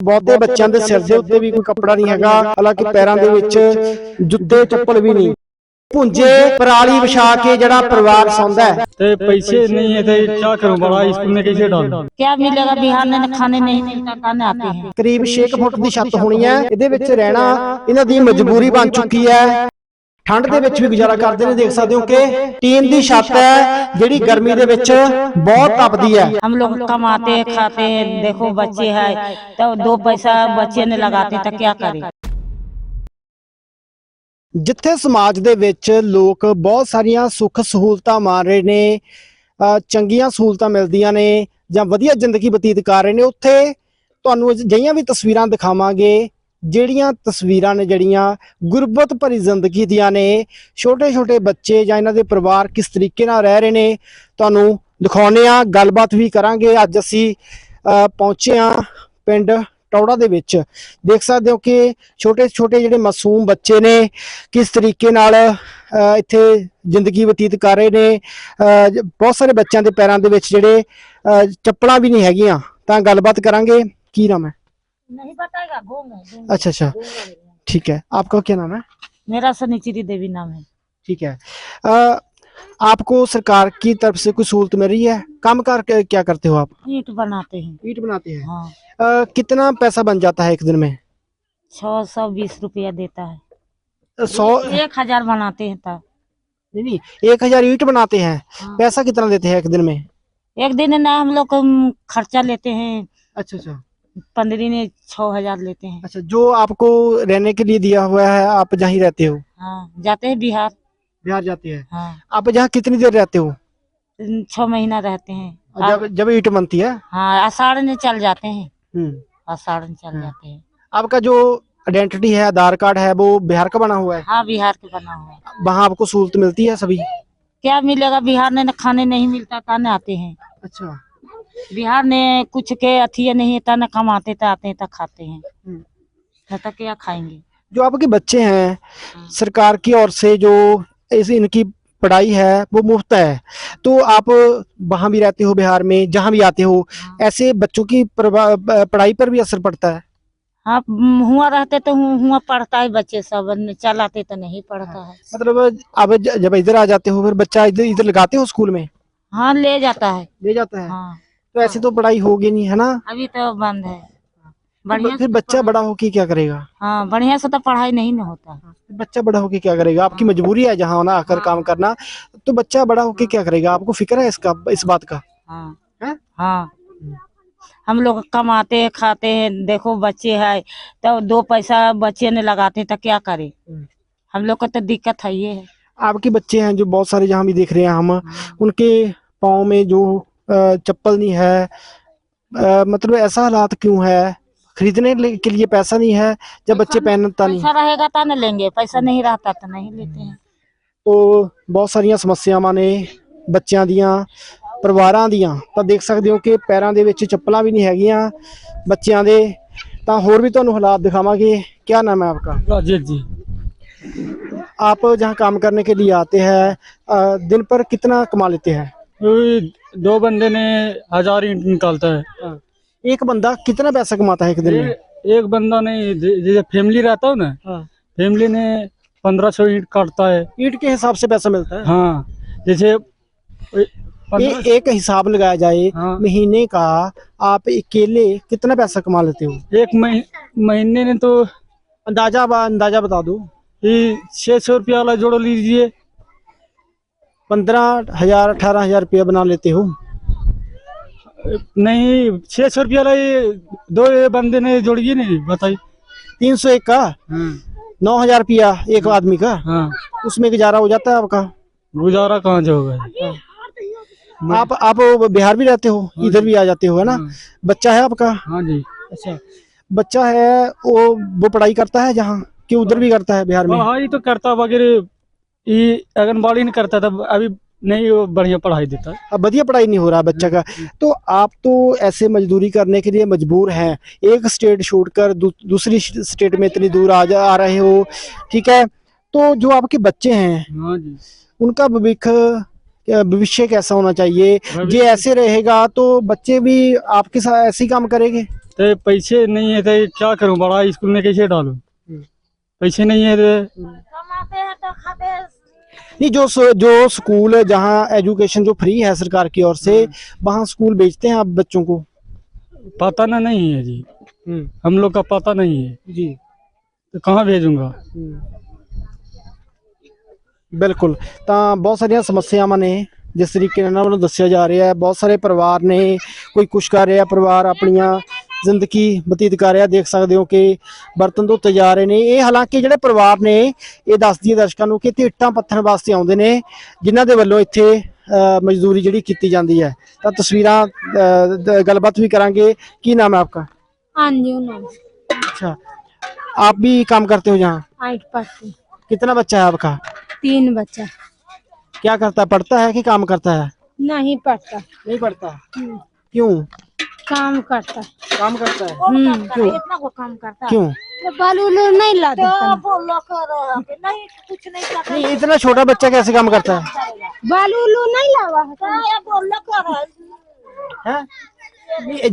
ਬਹੁਤੇ ਬੱਚਿਆਂ ਦੇ ਸਿਰ ਦੇ ਉੱਤੇ ਵੀ ਕੋਈ ਕੱਪੜਾ ਨਹੀਂ ਹੈਗਾ ਹਾਲਾਂਕਿ ਪੈਰਾਂ ਦੇ ਵਿੱਚ ਜੁੱਤੇ ਚੱਪਲ ਵੀ ਨਹੀਂ ਪੁੰਜੇ ਪਰਾਲੀ ਵਿਛਾ ਕੇ ਜਿਹੜਾ ਪਰਿਵਾਰ ਸੌਂਦਾ ਹੈ तो पैसे नहीं है तो क्या करूं बड़ा स्कूल में कैसे डालूं क्या मिलेगा बिहार में खाने नहीं मिलता खाने आते हैं ਕਰੀਬ 6 ਫੁੱਟ ਦੀ ਛੱਤ ਹੋਣੀ ਹੈ ਇਹਦੇ ਵਿੱਚ ਰਹਿਣਾ ਇਹਨਾਂ ਦੀ ਮਜਬੂਰੀ ਬਣ ਚੁੱਕੀ ਹੈ ਠੰਡ ਦੇ ਵਿੱਚ ਵੀ ਗੁਜ਼ਾਰਾ ਕਰਦੇ ਨੇ ਦੇਖ ਸਕਦੇ ਹੋ ਕਿ ਟੀਨ ਦੀ ਛੱਤ ਹੈ ਜਿਹੜੀ ਗਰਮੀ ਦੇ ਵਿੱਚ ਬਹੁਤ ਤਪਦੀ ਹੈ हम लोग कमाते खाते देखो बच्चे है तो दो पैसा बच्चे ने लगाते तो क्या करें ਜਿੱਥੇ ਸਮਾਜ ਦੇ ਵਿੱਚ ਲੋਕ ਬਹੁਤ ਸਾਰੀਆਂ ਸੁੱਖ ਸਹੂਲਤਾਂ ਮਾਣ ਰਹੇ ਨੇ ਅ, ਚੰਗੀਆਂ ਸਹੂਲਤਾਂ ਮਿਲਦੀਆਂ ਨੇ ਜਾਂ ਵਧੀਆ ਜ਼ਿੰਦਗੀ ਬਤੀਤ ਕਰ ਰਹੇ ਨੇ ਉੱਥੇ ਤੁਹਾਨੂੰ ਅਜਿਹੀਆਂ ਵੀ ਤਸਵੀਰਾਂ ਦਿਖਾਵਾਂਗੇ ਜਿਹੜੀਆਂ ਤਸਵੀਰਾਂ ਨੇ, ਜਿਹੜੀਆਂ ਗੁਰਬਤ ਭਰੀ ਜ਼ਿੰਦਗੀ ਦੀਆਂ ਨੇ ਛੋਟੇ ਛੋਟੇ ਬੱਚੇ ਜਾਂ ਇਹਨਾਂ ਦੇ ਪਰਿਵਾਰ ਕਿਸ ਤਰੀਕੇ ਨਾਲ ਰਹਿ ਰਹੇ ਨੇ, ਤੁਹਾਨੂੰ ਦਿਖਾਉਨੇ ਆ ਗੱਲਬਾਤ ਵੀ ਕਰਾਂਗੇ। ਅੱਜ ਅਸੀਂ ਪਹੁੰਚੇ ਆ ਪਿੰਡ ਟੌੜਾ ਦੇ ਵਿੱਚ। ਦੇਖ ਸਕਦੇ ਹੋ ਕਿ ਛੋਟੇ ਛੋਟੇ ਜਿਹੜੇ ਮਾਸੂਮ ਬੱਚੇ ਨੇ, ਕਿਸ ਤਰੀਕੇ ਨਾਲ ਇੱਥੇ ਜ਼ਿੰਦਗੀ ਬਤੀਤ ਕਰ ਰਹੇ ਨੇ। ਬਹੁਤ ਸਾਰੇ ਬੱਚਿਆਂ ਦੇ ਪੈਰਾਂ ਦੇ ਵਿੱਚ ਜਿਹੜੇ ਚੱਪਲਾਂ ਵੀ ਨਹੀਂ ਹੈਗੀਆਂ। ਤਾਂ ਗੱਲਬਾਤ ਕਰਾਂਗੇ। ਕੀ ਨਾਮ ਹੈ? नहीं बताएगा? घूम अच्छा अच्छा। ठीक है। आपका क्या नाम है? मेरा सनिचिरी देवी नाम है। ठीक है। अ, आपको सरकार की तरफ़ से कोई सहूलत मिल रही है? काम कर क्या करते हो आप? ईट बनाते हैं। ईट बनाते हैं। हाँ। अ, कितना पैसा बन जाता है एक दिन में? छह सौ बीस रुपया देता है। सौ एक हज़ार बनाते हैं तब। नहीं नहीं एक हज़ार ईट बनाते हैं। हाँ। पैसा कितना देते हैं एक दिन में? एक दिन ना हम लोग खर्चा लेते हैं। अच्छा अच्छा। पंद्रह ने छह हज़ार लेते हैं। अच्छा जो आपको रहने के लिए दिया हुआ है आप जहाँ ही रहते हो? हाँ जाते हैं बिहार। बिहार जाते हैं। हाँ। आप जहाँ कितनी देर रहते हो? छह महीना रहते हैं। जब जब ईट बनती है? हाँ आषाढ़ में चल जाते हैं। हम्म, आषाढ़ में चल हाँ। जाते हैं। आपका जो आइडेंटिटी है आधार कार्ड है वो बिहार का बना हुआ है? हाँ बिहार का बना हुआ है। वहाँ आपको सहूलत मिलती है सभी? क्या मिलेगा बिहार में खाने नहीं मिलता खाने आते हैं? अच्छा। बिहार में कुछ के अथिया नहीं है न कमाते तो आते हैं तो खाते हैं। हम्म। नहीं तो क्या खाएँगे? जो आपके बच्चे हैं हाँ। सरकार की ओर से जो इस इनकी पढ़ाई है वो मुफ़्त है। तो आप वहाँ भी रहते हो बिहार में जहाँ भी आते हो हाँ। ऐसे बच्चों की पढ़ाई पर भी असर पड़ता है? हाँ हुआ रहते तो हुआ पढ़ता है बच्चे सब न चलाते तो नहीं पढ़ता है। मतलब अब जब इधर आ जाते हो फिर बच्चा इधर इधर लगाते हो स्कूल में? हाँ ले जाता है। ले जाता है? हाँ। तो ऐसे तो पढ़ाई होगी नहीं है ना? अभी तो बंद है। तो बढ़िया फिर बच्चा बड़ा होके क्या करेगा? हाँ बढ़िया से तो पढ़ाई नहीं ना होता। फिर बच्चा बड़ा होके क्या करेगा? आपकी मजबूरी है जहाँ ना आकर हाँ। काम करना। तो बच्चा बड़ा होके क्या करेगा? आपको फ़िक्र है इसका इस बात का? हाँ। हाँ? हम लोग कमाते खाते हैं देखो बच्चे है तो दो पैसा बच्चे ने लगाते तो क्या करे? हम्म। हम लोग को तो दिक्कत है ये। है आपके बच्चे हैं जो बहुत सारे जहाँ भी देख रहे हैं हम हाँ। उनके पाँव में जो चप्पल नहीं है अ, मतलब ऐसा हालात क्यों है खरीदने ले- के लिए पैसा नहीं है जब बच्चे पहनता नहीं पैसा रहेगा तो न लेंगे पैसा नहीं रहता तो नहीं लेते हैं ਤੋ ਬਹੁਤ ਸਾਰੀਆਂ ਸਮੱਸਿਆਵਾਂ ਨੇ ਬੱਚਿਆਂ ਦੀਆਂ ਪਰਿਵਾਰਾਂ ਦੀਆਂ ਤਾਂ ਦੇਖ ਸਕਦੇ ਹੋ ਕਿ ਪੈਰਾਂ ਦੇ ਵਿੱਚ ਚੱਪਲਾਂ ਵੀ ਨਹੀਂ ਹੈਗੀਆਂ ਬੱਚਿਆਂ ਦੇ ਤਾਂ ਹੋਰ ਵੀ ਤੁਹਾਨੂੰ ਹਾਲਾਤ ਦਿਖਾਵਾਂਗੇ ਕੀ ਨਾਮ ਹੈ ਆਪਕਾ राजेश जी आप जहाँ काम करने के लिए आते हैं अ, दिन पर कितना कमा लेते हैं वही दो बंदे ने हज़ार ईंट निकालता है। एक बंदा कितना पैसा कमाता है एक दिन में? एक बंदा नहीं जैसे फैमिली रहता हो ना हाँ। फैमिली ने पंद्रह सौ ईंट काटता है। ईट के हिसाब से पैसा मिलता है? हाँ जैसे ए- एक हिसाब लगाया जाए हाँ। महीने का आप अकेले कितना पैसा कमा लेते हो? एक मही- महीने ने तो अंदाज़ा अंदाज़ा बता दो। छह सौ रुपया वाला जोड़ लीजिए। पंद्रह हज़ार अठारह हज़ार रुपया बना लेते हो। नहीं छह सौ रुपया दो बंदे ने जोड़िए नहीं बताइए। तीन सौ एक का? हाँ। नौ हज़ार रुपया एक आदमी का? हाँ। उसमें गुजारा हो जाता है आपका? गुजारा कहाँ से होगा? आप आप बिहार भी रहते हो इधर भी आ जाते हो है ना? हाँ। बच्चा है आपका? हाँ जी। अच्छा। बच्चा है वो वो पढ़ाई करता है जहाँ? कि उधर भी करता है बिहार में? पढ़ाई तो करता वगैरह ये आंगनबाड़ी नहीं करता था अभी नहीं वो बढ़िया पढ़ाई देता। है अब बढ़िया पढ़ाई नहीं हो रहा बच्चा का। तो आप तो ऐसे मजदूरी करने के लिए मजबूर हैं। एक स्टेट छोड़कर दू, दूसरी स्टेट में इतनी दूर आ जा आ रहे हो ठीक है? तो जो आपके बच्चे हैं हाँ जी। उनका भविष्य भविष्य कैसा होना चाहिए? जे ऐसे रहेगा तो बच्चे भी आपके साथ ऐसे ही काम करेंगे? तो पैसे नहीं है तो क्या करूँ? बड़ा स्कूल में कैसे डालूं? पैसे नहीं है तो। कमाते हैं तो खाते हैं नहीं जो स- जो स्कूल जहाँ एजुकेशन जो फ्री है सरकार की ओर से वहाँ स्कूल बेचते हैं आप बच्चों को पता ना नहीं है जी हम लोग का पता नहीं है जी तो कहाँ भेजूंगा ਬਿਲਕੁਲ ਤਾਂ ਬਹੁਤ ਸਾਰੀਆਂ ਸਮੱਸਿਆਵਾਂ ਨੇ ਜਿਸ ਤਰੀਕੇ ਨਾਲ ਇਹਨਾਂ ਵੱਲੋਂ ਦੱਸਿਆ ਜਾ ਰਿਹਾ ਹੈ ਬਹੁਤ ਸਾਰੇ ਪਰਿਵਾਰ ਨੇ ਕੋਈ ਕੁਛ ਕਰ ਰਿਹਾ ਪਰਿਵਾਰ ਆਪਣੀਆਂ ਜ਼ਿੰਦਗੀ ਬਤੀਤ ਕਰ ਰਿਹਾ ਦੇਖ ਸਕਦੇ ਹੋ ਕਿ ਬਰਤਨ ਧੋਤੇ ਜਾ ਰਹੇ ਨੇ ਇਹ ਹਾਲਾਂਕਿ ਜਿਹੜੇ ਪਰਿਵਾਰ ਨੇ ਇਹ ਦੱਸਦੀ ਹੈ ਦਰਸ਼ਕਾਂ ਨੂੰ ਕਿ ਇੱਥੇ ਇੱਟਾਂ ਪੱਥਰ ਵਾਸਤੇ ਆਉਂਦੇ ਨੇ ਜਿਨ੍ਹਾਂ ਦੇ ਵੱਲੋਂ ਇੱਥੇ ਅ, ਮਜ਼ਦੂਰੀ ਜਿਹੜੀ ਕੀਤੀ ਜਾਂਦੀ ਹੈ ਤਾਂ ਤਸਵੀਰਾਂ ਅ, ਦ- ਗੱਲਬਾਤ ਵੀ ਕਰਾਂਗੇ ਕੀ ਨਾਮ ਹੈ ਆਪਕਾ हाँ जी नाम अच्छा आप भी काम करते हो यहाँ आइट पढ़ती कितना बच्चा है आपका तीन बच्चा क्या करता है पढ़ता है कि काम करता है नहीं पढ़ता नहीं पढ़ता हम्म, क्यों काम करता। काम करता है? हम्म, क्यों? इतना को काम करता है। क्यों? बालू उलू नहीं ला देता तो बोलो करो नहीं कुछ नहीं करता नहीं इतना छोटा बच्चा कैसे काम करता है? बालू उलू नहीं लावा है तो ये बोलो करो हैं?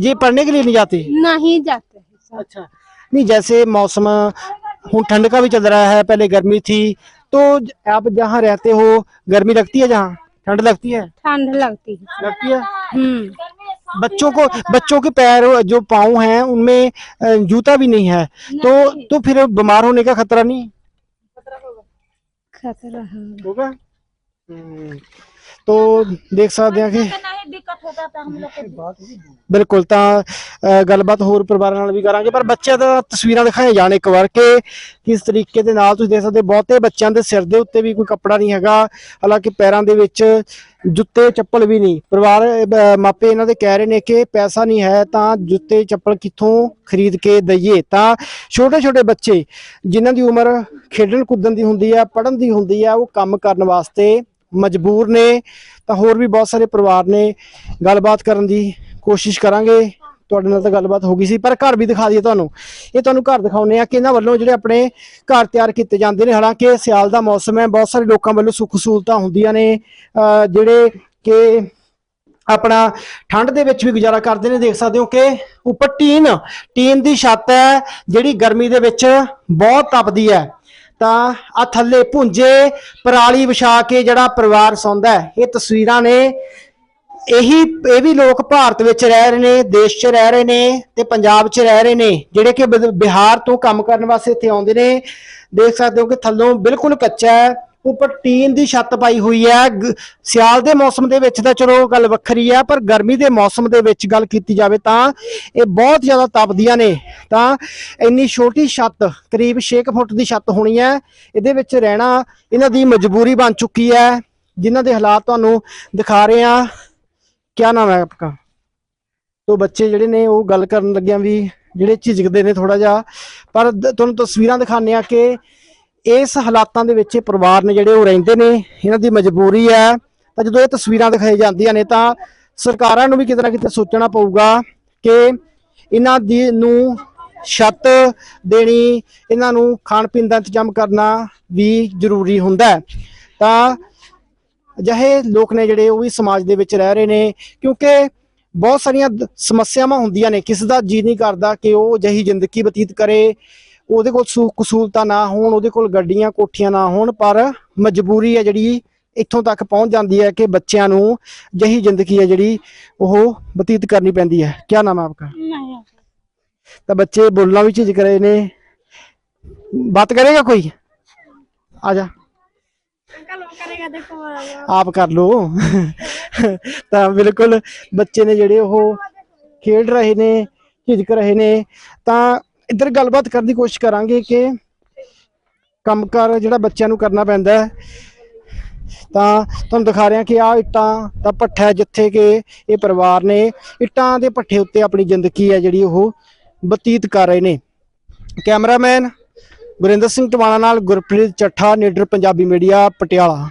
ये पढ़ने के लिए नहीं जाती? नहीं जाते अच्छा। नहीं जैसे मौसम हूँ ठंड का भी चल रहा है पहले गर्मी थी तो आप जहाँ रहते हो गर्मी लगती है जहाँ? ठंड लगती है? ठंड लगती है? लगती है। हम्म। बच्चों को बच्चों के पैर जो पाँव हैं उनमें जूता भी नहीं है। तो तो फिर बीमार होने का खतरा नहीं? खतरा होगा। होगा। तो देख सकते हैं कि दिक्कत होता था हम लोग को ਬਿਲਕੁਲ ਤਾਂ ਅ, ਗੱਲਬਾਤ ਹੋਰ ਪਰਿਵਾਰਾਂ ਨਾਲ ਵੀ ਕਰਾਂਗੇ ਪਰ ਬੱਚਿਆਂ ਦਾ ਤਸਵੀਰਾਂ ਦਿਖਾਏ ਜਾਣ ਇੱਕ ਵਾਰ ਕਿ ਕਿਸ ਤਰੀਕੇ ਦੇ ਨਾਲ ਤੁਸੀਂ ਦੇਖ ਸਕਦੇ ਹੋ, ਬਹੁਤੇ ਬੱਚਿਆਂ ਦੇ ਸਿਰ ਦੇ ਉੱਤੇ ਵੀ ਕੋਈ ਕੱਪੜਾ ਨਹੀਂ ਹੈਗਾ ਹਾਲਾਂਕਿ ਪੈਰਾਂ ਦੇ ਵਿੱਚ ਜੁੱਤੇ ਚੱਪਲ ਵੀ ਨਹੀਂ ਪਰਿਵਾਰ ਅ, ਮਾਪੇ ਇਹਨਾਂ ਦੇ ਕਹਿ ਰਹੇ ਨੇ ਕਿ ਪੈਸਾ ਨਹੀਂ ਹੈ ਤਾਂ ਜੁੱਤੇ ਚੱਪਲ ਕਿੱਥੋਂ ਖਰੀਦ ਕੇ ਦਈਏ ਤਾਂ ਛੋਟੇ ਛੋਟੇ ਬੱਚੇ ਜਿਨ੍ਹਾਂ ਦੀ ਉਮਰ ਖੇਡਣ ਕੁੱਦਣ ਦੀ ਹੁੰਦੀ ਹੈ ਪੜ੍ਹਨ ਦੀ ਹੁੰਦੀ ਹੈ ਉਹ ਕੰਮ ਕਰਨ ਵਾਸਤੇ ਮਜਬੂਰ ਨੇ, ਤਾਂ ਹੋਰ ਵੀ ਬਹੁਤ ਸਾਰੇ ਪਰਿਵਾਰ ਨੇ ਗੱਲਬਾਤ ਕਰਨ ਦੀ ਕੋਸ਼ਿਸ਼ ਕਰਾਂਗੇ। ਤੁਹਾਡੇ ਨਾਲ ਤਾਂ ਗੱਲਬਾਤ ਹੋ ਗਈ ਸੀ, ਪਰ ਘਰ ਵੀ ਦਿਖਾ ਦਈਏ ਤੁਹਾਨੂੰ। ਇਹ ਤੁਹਾਨੂੰ ਘਰ ਦਿਖਾਉਨੇ ਆ ਕਿ ਇਹਨਾਂ ਵੱਲੋਂ ਜਿਹੜੇ ਆਪਣੇ ਘਰ ਤਿਆਰ ਕੀਤੇ ਜਾਂਦੇ ਨੇ। ਹਾਲਾਂਕਿ ਸਿਆਲ ਦਾ ਮੌਸਮ ਹੈ, ਬਹੁਤ ਸਾਰੇ ਲੋਕਾਂ ਵੱਲੋਂ ਸੁੱਖ ਸਹੂਲਤਾਂ ਹੁੰਦੀਆਂ ਨੇ। ਅਹ ਜਿਹੜੇ ਕਿ ਆਪਣਾ ਠੰਡ ਦੇ ਵਿੱਚ ਵੀ ਗੁਜ਼ਾਰਾ ਕਰਦੇ ਨੇ, ਦੇਖ ਸਕਦੇ ਹੋ ਕਿ ਉੱਪਰ ਟੀਨ ਟੀਨ ਦੀ ਛੱਤ ਹੈ, ਜਿਹੜੀ ਗਰਮੀ ਦੇ ਵਿੱਚ ਬਹੁਤ ਤਪਦੀ ਹੈ। ਤਾਂ ਆ ਥੱਲੇ ਭੁੰਜੇ ਪਰਾਲੀ ਵਿਛਾ ਕੇ ਜਿਹੜਾ ਪਰਿਵਾਰ ਸੌਂਦਾ ਇਹ ਤਸਵੀਰਾਂ ਨੇ ਇਹੀ, ਇਹ ਵੀ ਲੋਕ ਭਾਰਤ ਵਿੱਚ ਰਹਿ ਰਹੇ ਨੇ, ਦੇਸ਼ 'ਚ ਰਹਿ ਰਹੇ ਨੇ ਤੇ ਪੰਜਾਬ 'ਚ ਰਹਿ ਰਹੇ ਨੇ, ਜਿਹੜੇ ਕਿ ਬਿ- ਬਿਹਾਰ ਤੋਂ ਕੰਮ ਕਰਨ ਵਾਸਤੇ ਇੱਥੇ ਆਉਂਦੇ ਨੇ। ਦੇਖ ਸਕਦੇ ਹੋ ਕਿ ਥੱਲੋਂ ਬਿਲਕੁਲ ਕੱਚਾ ਹੈ। ਉੱਪਰ ਟੀਨ ਦੀ ਛੱਤ ਪਾਈ ਹੋਈ ਹੈ। ਗ- ਸਿਆਲ ਦੇ ਮੌਸਮ ਦੇ ਵਿੱਚ ਤਾਂ ਚਲੋ ਗੱਲ ਵੱਖਰੀ ਹੈ ਪਰ ਗਰਮੀ ਦੇ ਮੌਸਮ ਦੇ ਵਿੱਚ ਗੱਲ ਕੀਤੀ ਜਾਵੇ ਤਾਂ ਇਹ ਬਹੁਤ ਜ਼ਿਆਦਾ ਤਪਦੀਆਂ ਨੇ। ਤਾਂ ਇੰਨੀ ਛੋਟੀ ਛੱਤ, ਕਰੀਬ 6 ਫੁੱਟ ਦੀ ਛੱਤ ਹੋਣੀ ਹੈ। ਇਹਦੇ ਵਿੱਚ ਰਹਿਣਾ ਇਹਨਾਂ ਦੀ ਮਜਬੂਰੀ ਬਣ ਚੁੱਕੀ ਹੈ। ਜਿਨ੍ਹਾਂ ਦੇ ਹਾਲਾਤ ਤੁਹਾਨੂੰ ਦਿਖਾ ਰਹੇ ਹਾਂ। ਕਿਆ ਨਾਮ ਹੈ ਆਪਕਾ? ਤੋ ਬੱਚੇ ਜਿਹੜੇ ਨੇ, ਉਹ ਗੱਲ ਕਰਨ ਲੱਗਿਆ ਵੀ ਜਿਹੜੇ ਝਿਜਕਦੇ ਨੇ ਥੋੜਾ ਜਿਹਾ। ਪਰ ਤੁਹਾਨੂੰ ਤਸਵੀਰਾਂ ਦਿਖਾਉਂਦੇ ਆ ਕਿ ਇਸ ਹਾਲਾਤਾਂ ਦੇ ਵਿੱਚ ਇਹ ਪਰਿਵਾਰ ਨੇ ਜਿਹੜੇ ਉਹ ਰਹਿੰਦੇ ਨੇ, ਇਹਨਾਂ ਦੀ ਮਜਬੂਰੀ ਹੈ। ਤਾਂ ਜਦੋਂ ਇਹ ਤਸਵੀਰਾਂ ਦਿਖਾਈ ਜਾਂਦੀਆਂ ਨੇ ਤਾਂ ਸਰਕਾਰਾਂ ਨੂੰ ਵੀ ਕਿਤੇ ਨਾ ਕਿਤੇ ਸੋਚਣਾ ਪਊਗਾ ਕਿ ਇਹਨਾਂ ਦੀ ਨੂੰ ਛੱਤ ਦੇਣੀ, ਇਹਨਾਂ ਨੂੰ ਖਾਣ ਪੀਣ ਦਾ ਇੰਤਜ਼ਾਮ ਕਰਨਾ ਵੀ ਜ਼ਰੂਰੀ ਹੁੰਦਾ ਹੈ। ਤਾਂ ਅਜਿਹੇ ਲੋਕ ਨੇ ਜਿਹੜੇ ਉਹ ਵੀ ਸਮਾਜ ਦੇ ਵਿੱਚ ਰਹਿ ਰਹੇ ਨੇ, ਕਿਉਂਕਿ ਬਹੁਤ ਸਾਰੀਆਂ ਸਮੱਸਿਆਵਾਂ ਹੁੰਦੀਆਂ ਨੇ। ਕਿਸੇ ਦਾ ਜੀ ਨਹੀਂ ਕਰਦਾ ਕਿ ਉਹ ਅਜਿਹੀ ਜ਼ਿੰਦਗੀ ਬਤੀਤ ਕਰੇ। ਉਹਦੇ ਕੋਲ ਕਸੂਲਤਾ ਨਾ ਹੋਣ ਉਹਦੇ ਕੋਲ ਗੱਡੀਆਂ ਕੋਠੀਆਂ ਨਾ ਹੋਣ ਪਰ ਮਜਬੂਰੀ ਹੈ ਜਿਹੜੀ ਇੱਥੋਂ ਤੱਕ ਪਹੁੰਚ ਜਾਂਦੀ ਹੈ ਕਿ ਬੱਚਿਆਂ ਨੂੰ ਜਹੀ ਜ਼ਿੰਦਗੀ ਹੈ ਜਿਹੜੀ ਉਹ ਬਤੀਤ ਕਰਨੀ ਪੈਂਦੀ ਹੈ। ਕੀ ਨਾਮ ਹੈ ਆਪਕਾ? ਤਾਂ ਬੱਚੇ ਬੋਲਣਾ ਵੀ ਝਿਜਕ ਰਹੇ ਨੇ। ਬਾਤ ਕਰੇਗਾ ਕੋਈ? ਆ ਜਾ। ਆਪ ਕਰ ਲੋ ਤਾਂ ਬਿਲਕੁਲ ਬੱਚੇ ਨੇ ਜਿਹੜੇ ਉਹ ਖੇਡ ਰਹੇ ਨੇ ਝਿਜਕ ਰਹੇ ਨੇ। ਤਾਂ ਇੱਧਰ ਗੱਲਬਾਤ ਕਰਨ ਦੀ ਕੋਸ਼ਿਸ਼ ਕਰਾਂਗੇ ਕਿ ਕੰਮਕਾਰ ਜਿਹੜਾ ਬੱਚਿਆਂ ਨੂੰ ਕਰਨਾ ਪੈਂਦਾ ਹੈ। ਤਾਂ ਤੁਹਾਨੂੰ ਦਿਖਾ ਰਿਹਾ ਕਿ ਆ ਇੱਟਾਂ ਦਾ ਭੱਠਾ ਹੈ ਜਿੱਥੇ ਕਿ ਇਹ ਪਰਿਵਾਰ ਨੇ ਇੱਟਾਂ ਦੇ ਭੱਠੇ ਉੱਤੇ ਆਪਣੀ ਜ਼ਿੰਦਗੀ ਹੈ ਜਿਹੜੀ ਉਹ ਬਤੀਤ ਕਰ ਰਹੇ ਨੇ। ਕੈਮਰਾਮੈਨ ਗੁਰਿੰਦਰ ਸਿੰਘ ਟਵਾਣਾ ਨਾਲ ਗੁਰਪ੍ਰੀਤ ਚੱਠਾ, ਨੀਡਰ ਪੰਜਾਬੀ ਮੀਡੀਆ, ਪਟਿਆਲਾ।